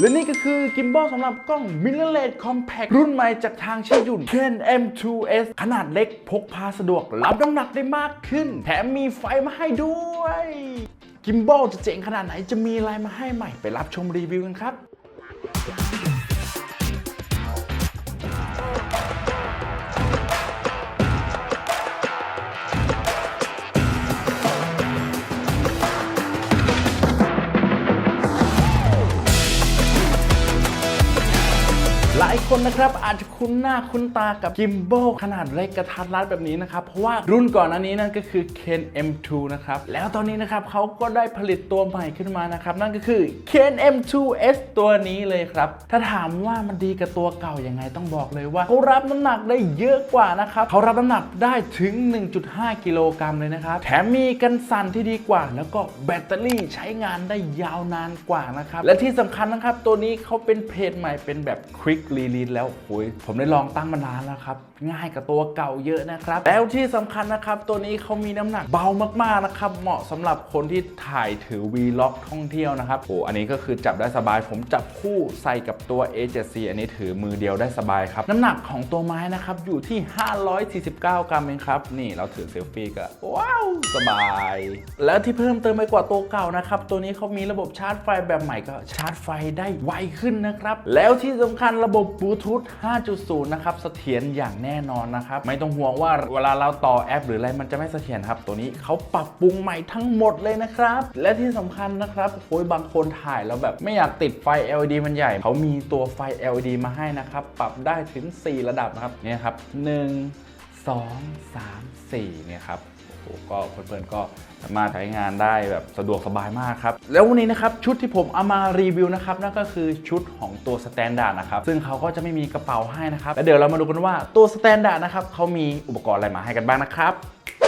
และนี่ก็คือกิมบอลสำหรับกล้อง Mirrorless Compact รุ่นใหม่จากทางชิยุน Ken M2S ขนาดเล็กพกพาสะดวก รับน้ำหนักได้มากขึ้น แถมมีไฟมาให้ด้วย กิมบอลจะเจ๋งขนาดไหนจะมีอะไรมาให้ใหม่ไปรับชมรีวิวกันครับ คนนะครับอาจจะคุ้นหน้าคุ้นตากับกิมโบขนาดเล็กกระทัดรัดแบบนี้นะครับ เพราะว่ารุ่นก่อนอันนี้นั่นก็คือ Ken M2 นะครับ แล้วตอนนี้นะครับเขาก็ได้ผลิตตัวใหม่ขึ้นมานะครับ นั่นก็คือ Ken M2S ตัวนี้เลยครับ ถ้าถามว่ามันดีกับตัวเก่ายังไงต้องบอกเลยว่าเขารับน้ำหนักได้เยอะกว่านะครับเขารับน้ำหนักได้ถึง 1.5 กิโลกรัมเลยนะครับ แถมมีกันสั่นที่ดีกว่า แล้วก็แบตเตอรี่ใช้งานได้ยาวนานกว่านะครับและที่สำคัญนะครับตัวนี้เขาเป็นเพจใหม่เป็นแบบ Quick Release แล้วโอ้ยผมได้ลองตั้งมานานแล้วครับ ง่ายกับตัวเก่าเยอะนะครับ แล้วที่สำคัญนะครับ ตัวนี้เขามีน้ำหนักเบามากๆนะครับ เหมาะสำหรับคนที่ถ่ายถือ Vlog ท่องเที่ยวนะครับโอ้อันนี้ก็คือจับได้สบาย ผมจับคู่ใส่กับตัว A7C อันนี้ถือมือเดียวได้สบายครับน้ำหนักของตัวไม้นะครับอยู่ที่ 549 กรัมเองครับ นี่เราถือเซลฟี่ก็ว้าว สบาย แล้วที่เพิ่มเติมไปกว่าตัวเก่านะครับ ตัวนี้เขามีระบบชาร์จไฟแบบใหม่ก็ชาร์จไฟได้ไวขึ้นนะครับ แล้วที่สำคัญระบบบลูทูธ5.0 นะครับเสถียรอย่างแน่นอนนะครับ ไม่ต้องห่วงว่าเวลาเราต่อแอป หรืออะไรมันจะไม่เสถียรครับ ตัวนี้เขาปรับปรุงใหม่ทั้งหมดเลยนะครับ และที่สำคัญนะครับโอ้ยบางคนถ่ายแล้วแบบไม่อยากติดไฟ LED มันใหญ่ เขามีตัวไฟ LED มาให้นะครับ ปรับได้ถึง 4 ระดับนะครับเนี่ยครับ 1 2 3 4เนี่ยครับ โอ้ก็เพื่อนๆก็สามารถใช้งานได้แบบสะดวกสบายมากครับ แล้ววันนี้นะครับชุดที่ผมเอามารีวิวนะครับนั่นก็คือชุดของตัวสแตนดาร์ดนะครับซึ่งเขาก็จะไม่มีกระเป๋าให้นะครับแล้วเดี๋ยวเรามาดูกันว่าตัวสแตนดาร์ดนะครับเขามีอุปกรณ์อะไรมาให้กันบ้างนะครับ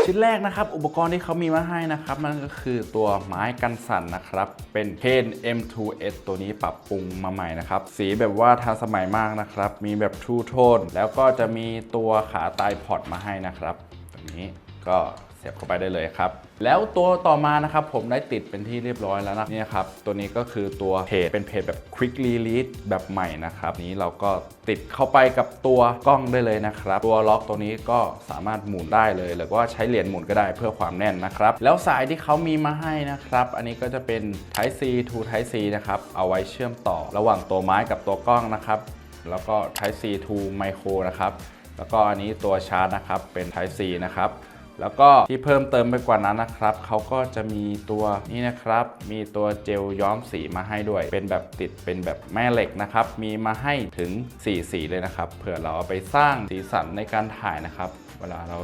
ชิ้นแรกนะครับอุปกรณ์ที่เขามีมาให้นะครับนั่นก็คือตัวไม้กันสั่นนะครับ เป็น Ken M2S ตัวนี้ปรับปรุงมาใหม่นะครับ สีแบบว่าทันสมัยมากนะครับ มีแบบทูโทนแล้วก็จะมีตัวขาไตายพอร์ตมาให้นะครับตัวนี้ก็ สียบเข้าไปได้เลยครับ แล้วตัวต่อมานะครับผมได้ติดเป็นที่เรียบร้อยแล้วนะนี่ครับ ตัวนี้ก็คือตัวเพจเป็นเพจแบบ Quick Release แบบใหม่นะครับ นี้เราก็ติดเข้าไปกับตัวกล้องได้เลยนะครับ ตัวล็อกตัวนี้ก็สามารถหมุนได้เลย หรือว่าใช้เหรียญหมุนก็ได้เพื่อความแน่นนะครับ แล้วสายที่เขามีมาให้นะครับ อันนี้ก็จะเป็น Type C to Type C นะครับ เอาไว้เชื่อมต่อระหว่างตัวไม้กับตัวกล้องนะครับ แล้วก็ Type C to Micro นะครับ แล้วก็อันนี้ตัวชาร์จนะครับ เป็น Type C นะครับ แล้วก็ที่เพิ่มเติมไปกว่านั้นนะครับเขาก็จะมีตัวนี่นะครับ มีตัวเจลย้อมสีมาให้ด้วย เป็นแบบติดเป็นแบบแม่เหล็กนะครับ มีมาให้ถึง 4 สีเลยนะครับ เผื่อเราเอาไปสร้างสีสันในการถ่ายนะครับ เวลาเรา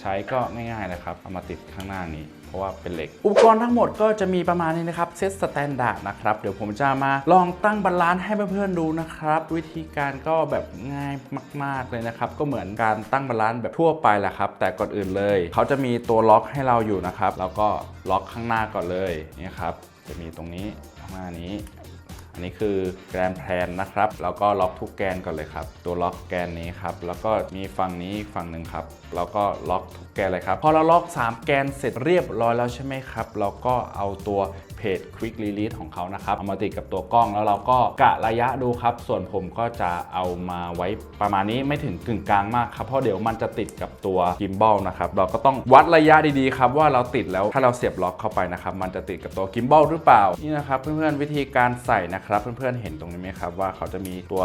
ใช้ก็ง่ายๆนะครับ เอามาติดข้างหน้านี้ เพราะว่าเป็นเหล็ก อุปกรณ์ทั้งหมดก็จะมีประมาณนี้นะครับ เซตสแตนดาร์ดนะครับ เดี๋ยวผมจะมาลองตั้งบาลานซ์ให้เพื่อนๆดูนะครับ วิธีการก็แบบง่ายมาก ๆเลยนะครับ ก็เหมือนการตั้งบาลานซ์แบบทั่วไปแหละครับ แต่ก่อนอื่นเลย เขาจะมีตัวล็อกให้เราอยู่นะครับ แล้วก็ล็อกข้างหน้าก่อนเลยนี่ครับ จะมีตรงนี้ข้างหน้านี้ อันนี้คือแกนแพลนนะครับแล้วก็ล็อกทุกแกนก่อนเลยครับ ตัวล็อกแกนนี้ครับแล้วก็มีฝั่งนี้อีกฝั่งหนึ่งครับแล้วก็ล็อกทุกแกนเลยครับพอเราล็อก 3 แกนเสร็จเรียบร้อยแล้วใช่ไหมครับเราก็เอาตัว เพจ Quick Release ของเขานะครับเอามาติดกับตัวกล้องแล้วเราก็กะระยะดูครับ ส่วนผมก็จะเอามาไว้ประมาณนี้ไม่ถึงกึ่งกลางมากครับ เพราะเดี๋ยวมันจะติดกับตัวกิมบอลนะครับ เราก็ต้องวัดระยะดีๆครับ ว่าเราติดแล้วถ้าเราเสียบล็อกเข้าไปนะครับ มันจะติดกับตัวกิมบอลหรือเปล่า นี่นะครับ เพื่อนๆวิธีการใส่นะครับ เพื่อนๆเห็นตรงนี้ไหมครับว่าเขาจะมีตัว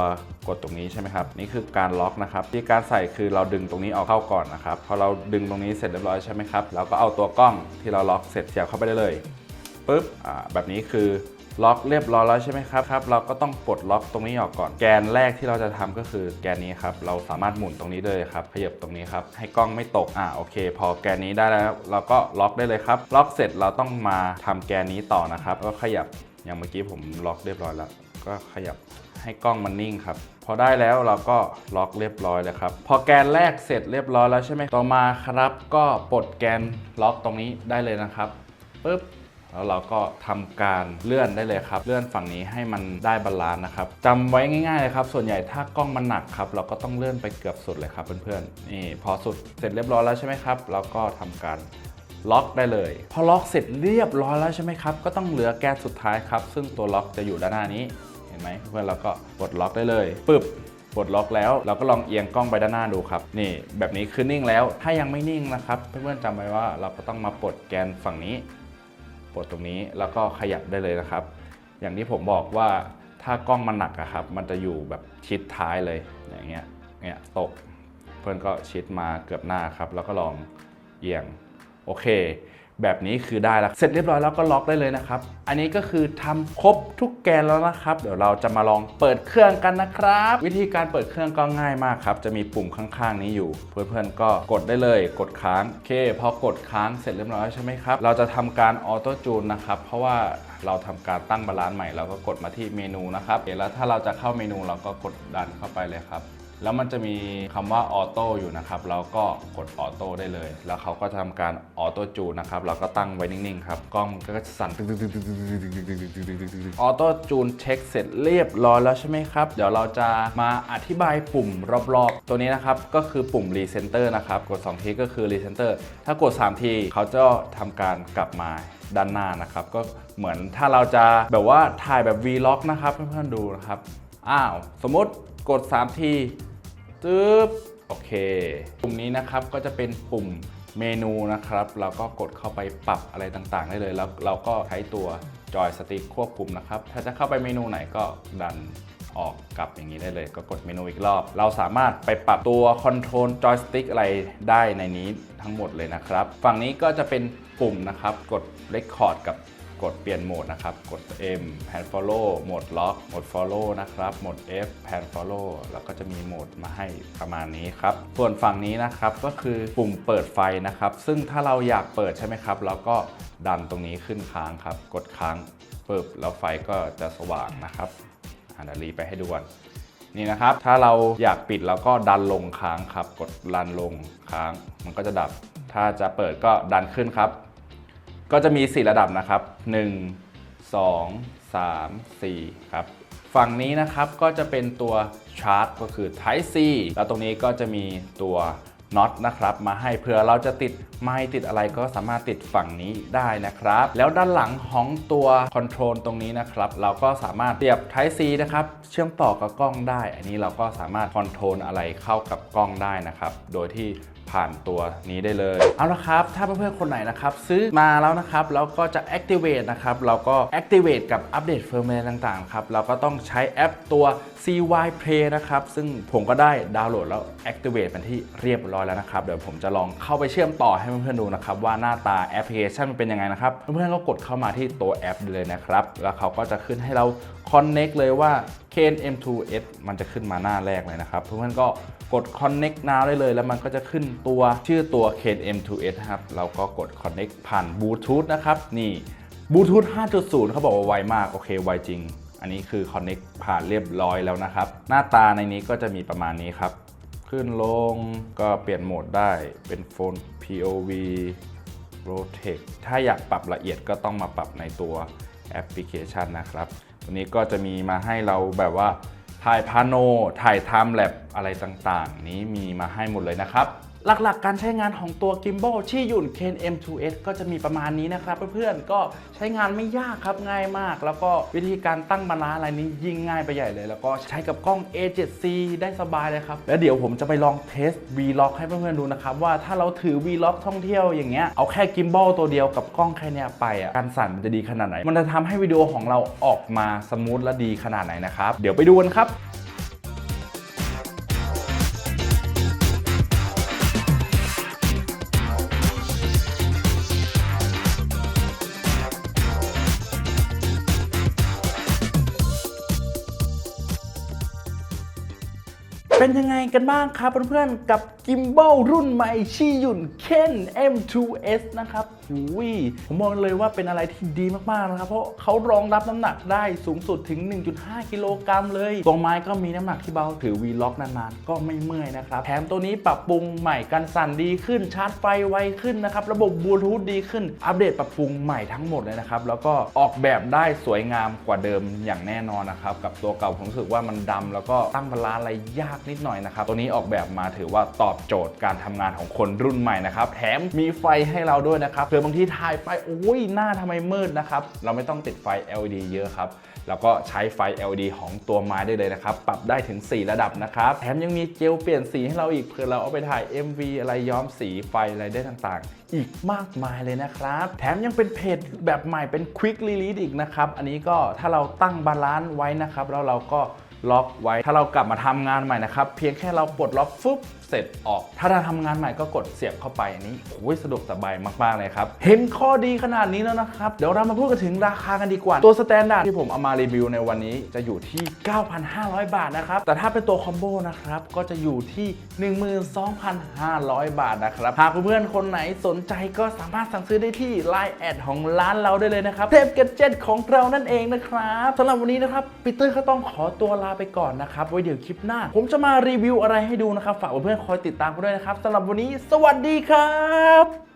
กดตรงนี้ใช่ไหมครับนี่คือการล็อกนะครับที่การใส่คือเราดึงตรงนี้ออกเข้าก่อนนะครับพอเราดึงตรงนี้เสร็จเรียบร้อยใช่ไหมครับเราก็เอาตัวกล้องที่เราล็อกเสร็จเสียบเข้าไปได้เลย ปุ๊บแบบนี้คือล็อกเรียบร้อยแล้วใช่ไหมครับครับ เราก็ต้องปลดล็อกตรงนี้ออกก่อน แกนแรกที่เราจะทำก็คือแกนนี้ครับ เราสามารถหมุนตรงนี้เลยครับ ขยับตรงนี้ครับ ให้กล้องไม่ตก อ่าโอเค พอแกนนี้ได้แล้ว เราก็ล็อกได้เลยครับ ล็อกเสร็จเราต้องมาทำแกนนี้ต่อนะครับ ก็ขยับ อย่างเมื่อกี้ผมล็อกเรียบร้อยแล้ว ก็ขยับให้กล้องมันนิ่งครับ พอได้แล้วเราก็ล็อกเรียบร้อยเลยครับ พอแกนแรกเสร็จเรียบร้อยแล้วใช่ไหมต่อมาครับ ก็ปลดแกนล็อกตรงนี้ได้เลยนะครับปึ๊บ แล้วเราก็ทำการเลื่อนได้เลยครับ เลื่อนฝั่งนี้ให้มันได้บาลานซ์นะครับจำไว้ง่ายๆเลยครับ ส่วนใหญ่ถ้ากล้องมันหนักครับ เราก็ต้องเลื่อนไปเกือบสุดเลยครับเพื่อนๆนี่พอสุดเสร็จเรียบร้อยแล้วใช่ไหมครับเราก็ทำการล็อกได้เลย พอล็อกเสร็จเรียบร้อยแล้วใช่ไหมครับ ก็ต้องเหลือแกนสุดท้ายครับ ซึ่งตัวล็อกจะอยู่ด้านหน้านี้ เห็นไหมเพื่อนเราก็กดล็อกได้เลยปึ๊บกดล็อกแล้วเราก็ลองเอียงกล้องไปด้านหน้าดูครับ นี่แบบนี้คือนิ่งแล้วถ้ายังไม่นิ่งนะครับ เพื่อนๆจำไว้ว่าเราก็ต้องมาปลดแกนฝั่งนี้ ปลดตรงนี้แล้วก็ขยับได้เลยนะครับ อย่างที่ผมบอกว่าถ้ากล้องมันหนักอะครับ มันจะอยู่แบบชิดท้ายเลยอย่างเงี้ยเนี่ยตก เพื่อนก็ชิดมาเกือบหน้าครับ แล้วก็ลองเอียงโอเค แบบนี้คือได้แล้วเสร็จเรียบร้อยแล้วก็ล็อกได้เลยนะครับ อันนี้ก็คือทำครบทุกแกนแล้วนะครับ เดี๋ยวเราจะมาลองเปิดเครื่องกันนะครับ วิธีการเปิดเครื่องก็ง่ายมากครับ จะมีปุ่มข้างๆ นี้อยู่ เพื่อนๆก็กดได้เลย กดค้างโอเคพอกดค้างเสร็จเรียบร้อยใช่ไหมครับ เราจะทำการออโต้จูนนะครับ เพราะว่าเราทำการตั้งบาลานซ์ใหม่เราก็กดมาที่เมนูนะครับเแล้วถ้าเราจะเข้าเมนูเราก็กดดันเข้าไปเลยครับ แล้วมันจะมีคำว่าออโต้อยู่นะครับแล้วก็กดออโต้ได้เลย แล้วเขาก็จะทำการออโต้จูนนะครับแล้วก็ตั้งไว้นิ่งๆครับกล้องก็จะสั่นออโต้จูนเช็คเสร็จเรียบร้อยแล้วใช่ไหมครับ เดี๋ยวเราจะมาอธิบายปุ่มรอบๆ ตัวนี้นะครับก็คือปุ่มรีเซนเตอร์นะครับกด 2 ทีก็คือรีเซนเตอร์ถ้ากด 3 ทีเขาจะทำการกลับมาด้านหน้านะครับ ก็เหมือนถ้าเราจะแบบว่าถ่ายแบบ Vlog นะครับเพื่อนๆดูนะครับ อ้าว สมมติกด 3 ที ตึ๊บโอเค ปุ่มนี้นะครับก็จะเป็นปุ่มเมนูนะครับ เราก็กดเข้าไปปรับอะไรต่างๆ ได้เลย แล้วเราก็ใช้ตัวจอยสติ๊กควบคุมนะครับ ถ้าจะเข้าไปเมนูไหนก็ดันออกกลับอย่างนี้ได้เลย ก็กดเมนูอีกรอบ เราสามารถไปปรับตัวคอนโทรลจอยสติ๊กอะไรได้ในนี้ทั้งหมดเลยนะครับ ฝั่งนี้ก็จะเป็นปุ่มนะครับ กด Record กับ กดเปลี่ยนโหมดนะครับ กด M Pan Follow โหมด Lock โหมด Follow นะครับ โหมด F Pan Follow แล้วก็จะมีโหมดมาให้ประมาณนี้ครับ ส่วนฝั่งนี้นะครับก็คือปุ่มเปิดไฟนะครับ ซึ่งถ้าเราอยากเปิดใช่ไหมครับ เราก็ดันตรงนี้ขึ้นค้างครับ กดค้างปึ๊บแล้วไฟก็จะสว่างนะครับอ่าเดี๋ยวรีไปให้ดูก่อนนี่นะครับ ถ้าเราอยากปิดเราก็ดันลงค้างครับ กดดันลงค้าง มันก็จะดับ ถ้าจะเปิดก็ดันขึ้นครับ ก็จะมี 4 ระดับนะครับ 1 2 3 4 ครับ ฝั่งนี้นะครับก็จะเป็นตัวชาร์จก็คือ Type C แล้วตรงนี้ก็จะมีตัวน็อตนะครับมาให้เผื่อเราจะติดไม้ติดอะไรก็สามารถติดฝั่งนี้ได้นะครับ แล้วด้านหลังของตัวคอนโทรลตรงนี้นะครับ เราก็สามารถเสียบ Type C นะครับ เชื่อมต่อกับกล้องได้ อันนี้เราก็สามารถคอนโทรลอะไรเข้ากับกล้องได้นะครับ โดยที่ ผ่านตัวนี้ได้เลย เอาละครับ ถ้าเพื่อนๆคนไหนนะครับ ซื้อมาแล้วนะครับ แล้วก็จะ activate นะครับ เราก็ activate กับอัปเดตเฟิร์มแวร์ต่างๆครับ เราก็ต้องใช้แอปตัว CY Play นะครับ ซึ่งผมก็ได้ดาวน์โหลดแล้ว activate เป็นที่เรียบร้อยแล้วนะครับ เดี๋ยวผมจะลองเข้าไปเชื่อมต่อให้เพื่อนๆดูนะครับ ว่าหน้าตาแอปพลิเคชันมันเป็นยังไงนะครับ เพื่อนๆก็กดเข้ามาที่ตัวแอปเลยนะครับ แล้วเขาก็จะขึ้นให้เรา connect เลยว่า Kane M2S มันจะขึ้นมาหน้าแรกเลยนะครับเพื่อนๆก็กด connect now ได้เลย แล้วมันก็จะขึ้นตัวชื่อตัว Kane M2S ครับเราก็กด connect ผ่านบลูทูธนะครับนี่บลูทูธ5.0 เขาบอกว่าไวมาก โอเค ไวจริง อันนี้คือ connect ผ่านเรียบร้อยแล้วนะครับ หน้าตาในนี้ก็จะมีประมาณนี้ครับ ขึ้นลงก็เปลี่ยนโหมดได้เป็นโฟน POV Rotate ถ้าอยากปรับละเอียดก็ต้องมาปรับในตัวแอปพลิเคชันนะครับ ตัวนี้ก็จะมีมาให้เราแบบว่าถ่ายพาโน ถ่ายไทม์แลปอะไรต่างๆ นี้มีมาให้หมดเลยนะครับ หลักๆการใช้งานของตัว Gimbal ที่ยุ่น Ken M2S ก็จะมีประมาณนี้นะครับเพื่อนๆก็ใช้งานไม่ยากครับง่ายมาก แล้วก็วิธีการตั้งบาลานซ์อะไรนี้ยิ่งง่ายไปใหญ่เลย แล้วก็ใช้กับกล้อง A7C ได้สบายเลยครับ แล้วเดี๋ยวผมจะไปลองเทส Vlog ให้เพื่อนๆดูนะครับ ว่าถ้าเราถือ Vlog ท่องเที่ยวอย่างเงี้ยเอาแค่ Gimbal ตัวเดียวกับกล้องแค่นี้ไปอะการสั่นมันจะดีขนาดไหน มันจะทำให้วิดีโอของเราออกมาสมูทและดีขนาดไหนนะครับเดี๋ยวไปดูกันครับ ยังไงกันบ้างครับเพื่อนๆกับกิม b บ l รุ่นใหม่ชียุนเคน M2S นะครับหูยผมบอกเลยว่าเป็นอะไรที่ดีมากๆนะครับ เพราะเขารองรับน้ำหนักได้สูงสุดถึง 1.5 กิโลกรัมเลย ตัวไม้ก็มีน้ำหนักที่เบาถือวีล็อกนานๆ ก็ไม่เมื่อยนะครับ แถมตัวนี้ปรับปรุงใหม่กันสั่นดีขึ้นชาร์จไฟไวขึ้นนะครับ ระบบบลูทูธดีขึ้น อัปเดตปรับปรุงใหม่ทั้งหมดเลยนะครับ แล้วก็ออกแบบได้สวยงามกว่าเดิมอย่างแน่นอนนะครับ กับตัวเก่าผมรู้สึกว่ามันดำแล้วก็ตั้งบาลานซ์อะไรยากนิดหน่อยนะครับตัวนี้ออกแบบมาถือว่าตอบโจทย์การทำงานของคนรุ่นใหม่นะครับ แถมมีไฟให้เราด้วยนะครับเผื่อบางทีถ่ายไปโอ้ยหน้าทำไมมืดนะครับ เราไม่ต้องติดไฟ LED เยอะครับ แล้วก็ใช้ไฟ LED ของตัวไม้ได้เลยนะครับ ปรับได้ถึง 4 ระดับนะครับ แถมยังมีเจลเปลี่ยนสีให้เราอีกเพื่อเราเอาไปถ่าย MV อะไรย้อมสีไฟอะไรได้ต่างๆ อีกมากมายเลยนะครับ แถมยังเป็นเพจแบบใหม่เป็น Quick Release อีกนะครับ อันนี้ก็ถ้าเราตั้งบาลานซ์ไว้นะครับ แล้วเราก็ล็อกไว้ ถ้าเรากลับมาทำงานใหม่นะครับ เพียงแค่เราปลดล็อกฟึบ เสร็จออก ถ้าเราทำงานใหม่ก็กดเสียบเข้าไปอันนี้โอ้ยสะดวกสบายมากๆเลยครับ เห็นข้อดีขนาดนี้แล้วนะครับ เดี๋ยวเรามาพูดกันถึงราคากันดีกว่า ตัวสแตนดาร์ดที่ผมเอามารีวิวในวันนี้จะอยู่ที่ 9,500 บาทนะครับ แต่ถ้าเป็นตัวคอมโบนะครับก็จะอยู่ที่ 12,500 บาทนะครับหากเพื่อนๆคนไหนสนใจก็สามารถสั่งซื้อได้ที่ Line แอดของร้านเราได้เลยนะครับเทพเกจเจ็ตของเรานั่นเองนะครับสำหรับวันนี้นะครับปีเตอร์ก็ต้องขอตัวลาไปก่อนนะครับไว้เดี๋ยวคลิปหน้า ผมจะมารีวิวอะไรให้ดูนะครับฝากเพื่อนคอยติดตามกันด้วยนะครับสำหรับวันนี้ สวัสดีครับ